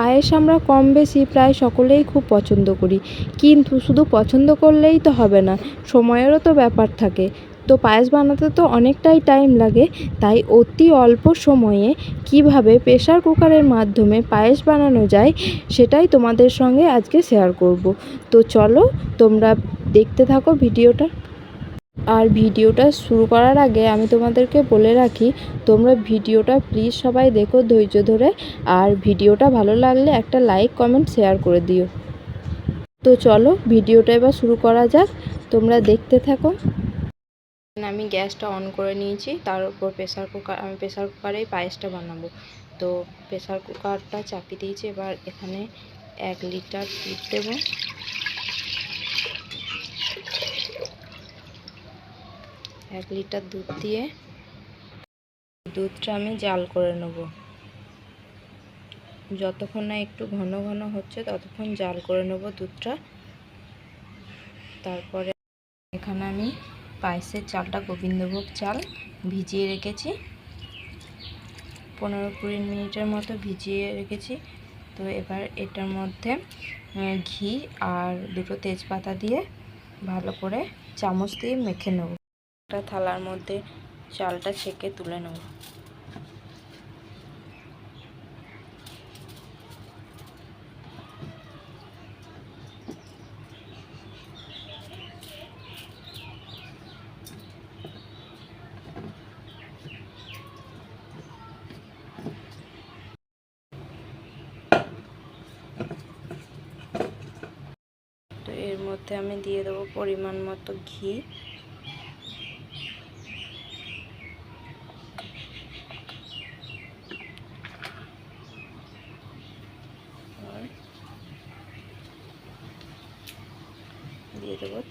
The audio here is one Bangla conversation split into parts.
পায়েস আমরা কম বেশি প্রায় সকলেই খুব পছন্দ করি। কিন্তু শুধু পছন্দ করলেই তো হবে না, সময়েরও তো ব্যাপার থাকে। তো পায়েস বানাতে তো অনেকটাই টাইম লাগে, তাই অতি অল্প সময়ে কীভাবে প্রেসার কুকারের মাধ্যমে পায়েস বানানো যায়, সেটাই তোমাদের সঙ্গে আজকে শেয়ার করব। তো চলো, তোমরা দেখতে থাকো ভিডিওটা। আর ভিডিওটা শুরু করার আগে আমি তোমাদেরকে বলে রাখি, তোমরা ভিডিওটা প্লিজ সবাই দেখো ধৈর্য ধরে। আর ভিডিওটা ভালো লাগলে একটা লাইক কমেন্ট শেয়ার করে দিও। তো চলো ভিডিওটা এবার শুরু করা যাক। তোমরা দেখতে থাকো। আমি গ্যাসটা অন করে নিয়েছি, তার উপর প্রেসার কুকার আমি প্রেসার কুকারেই পায়েসটা বানাবো। তো প্রেসার কুকারটা চাপিয়ে দিয়েছি, এবার এখানে এক লিটার দুধ দেবো। এক লিটার দুধ দিয়ে দুধটা আমি জাল করে নেব। যতক্ষণ না একটু ঘন ঘন হচ্ছে, ততক্ষণ জাল করে নেব দুধটা। তারপরে এখানে আমি পায়েসের চালটা গোবিন্দভোগ চাল ভিজিয়ে রেখেছি। পনেরো কুড়ি মিনিটের মতো ভিজিয়ে রেখেছি। তো এবার এটার মধ্যে ঘি আর দুটো তেজপাতা দিয়ে ভালো করে চামচ দিয়ে মেখে নেব। একটা থালার মধ্যে চালটা ছেঁকে তুলে নেব। তো এর মধ্যে আমি দিয়ে দেবো পরিমাণ মতো ঘি।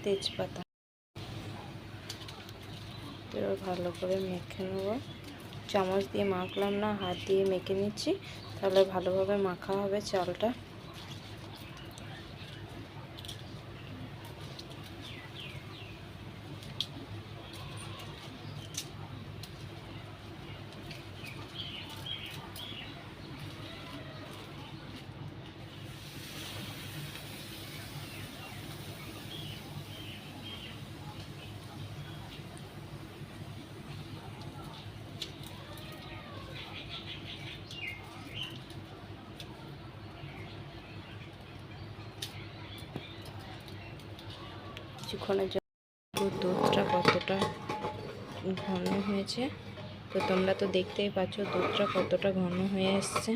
তেজপাতা। এবার ভালো করে মেখে নেব। চামচ দিয়ে মাখলাম না, হাত দিয়ে মেখে নিচ্ছি। তাহলে ভালোভাবে মাখা হবে চালটা। কিছুক্ষণের জন্য দুধটা কতটা ঘন হয়েছে। তো তোমরা তো দেখতেই পাচ্ছ দুধটা কতটা ঘন হয়ে এসছে।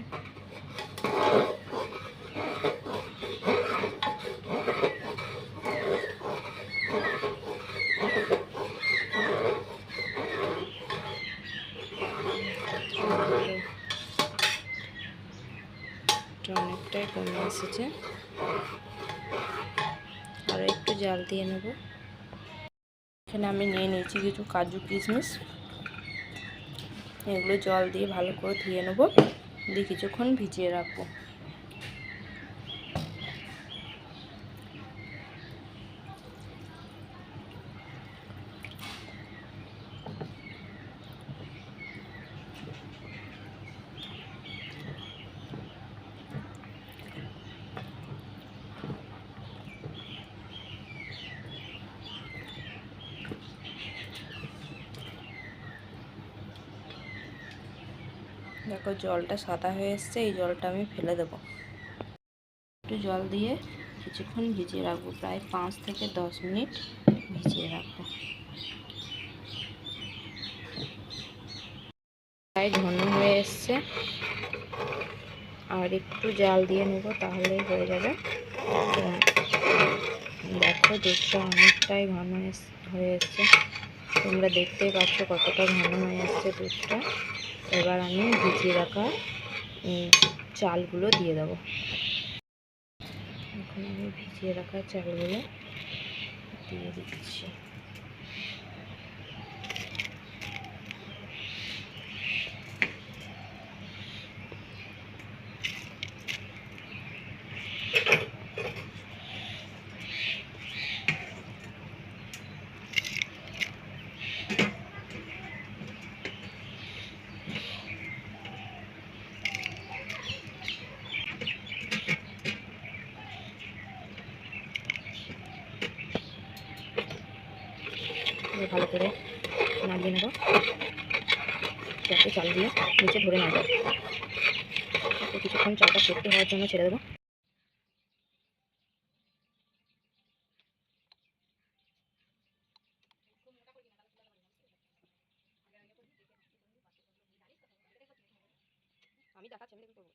অনেকটাই কমে এসেছে। জাল দিয়ে নেব। এখানে আমি নিয়ে নিয়েছি কিছু কাজু কিশমিশ। এগুলো জল দিয়ে ভালো করে ধুয়ে নেব। দিয়ে কিছুক্ষণ ভিজিয়ে রাখব। দেখো জলটা সাদা হয়ে এসছে, এই জলটা আমি ফেলে দেব। একটু জল দিয়ে কিছুক্ষণ ভিজিয়ে রাখব, প্রায় পাঁচ থেকে দশ মিনিট ভিজিয়ে রাখব। প্রায় ঘন হয়ে এসছে। আর একটু জাল দিয়ে নেব তাহলেই হয়ে যাবে। দেখো দুধটা অনেকটাই ঘন হয়ে এসছে। তোমরা দেখতেই পাচ্ছ কতটা ঘন হয়ে এসছে দুধটা। এবার আমি ভিজিয়ে রাখা চালগুলো দিয়ে দেবো। এখন আমি ভিজিয়ে রাখা চালগুলো দিয়ে দিচ্ছি। এবার ভালো করে নাড়িয়ে নেব। যাতে চাল দিয়ে নিচে ধরে না যায়। কিছুক্ষণ চালটা সেদ্ধ হওয়ার জন্য ছেড়ে দেবো আমি দেখাচ্ছি আমি করব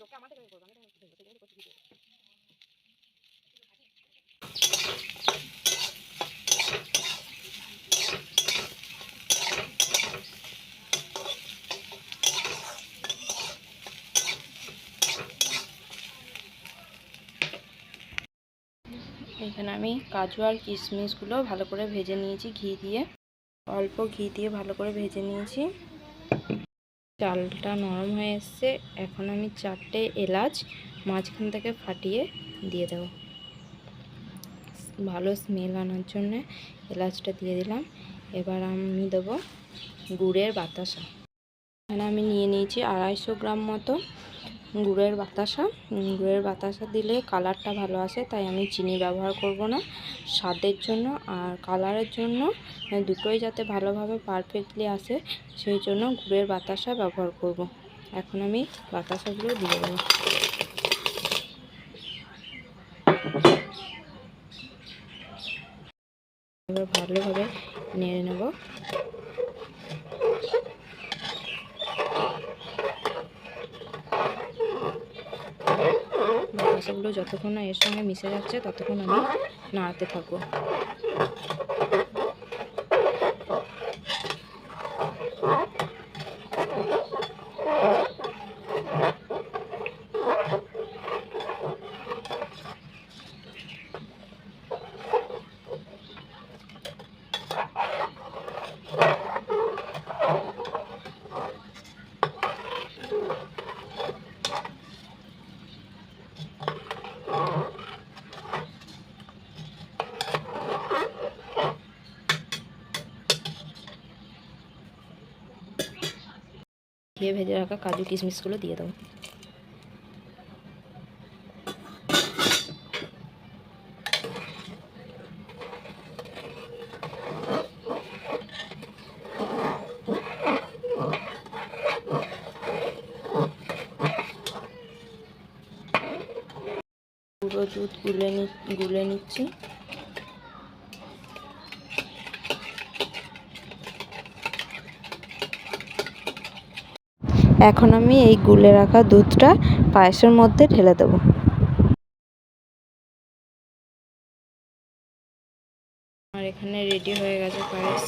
লোককে আমার থেকে করব আমি করব সেজন্য করছি ভিডিও এখানে আমি কাজু আর কিশমিশগুলো ভালো করে ভেজে নিয়েছি ঘি দিয়ে। অল্প ঘি দিয়ে ভালো করে ভেজে নিয়েছি। চালটা নরম হয়ে এসছে। এখন আমি চারটে এলাচ মাঝখান থেকে ফাটিয়ে দিয়ে দেবো। ভালো স্মেল আনার জন্যে এলাচটা দিয়ে দিলাম। এবার আমি দেবো গুড়ের বাতাসা। এখানে আমি নিয়ে নিয়েছি আড়াইশো গ্রাম মতো গুড়ের বাতাসা। গুড়ের বাতাসা দিলে কালারটা ভালো আসে, তাই আমি চিনি ব্যবহার করব না। স্বাদের জন্য আর কালারের জন্য দুটোই যাতে ভালোভাবে পারফেক্টলি আসে, সেই জন্য গুড়ের বাতাসা ব্যবহার করব। এখন আমি বাতাসাগুলো দিয়ে দেবো। ভালোভাবে নেড়ে নেব। যতক্ষণ না এর সঙ্গে মিশে যাচ্ছে ততক্ষণ আমি নাড়াতে থাকব। ঘিয়ে ভেজে রাখা কাজু কিশমিশগুলো দিয়ে দেবো। পুরো দুধ গুলে নি গুলে নিচ্ছি। এখন আমি এই গুলে রাখা দুধটা পায়েসের মধ্যে ঢেলে দেবো। আমার এখানে রেডি হয়ে গেছে পায়েস।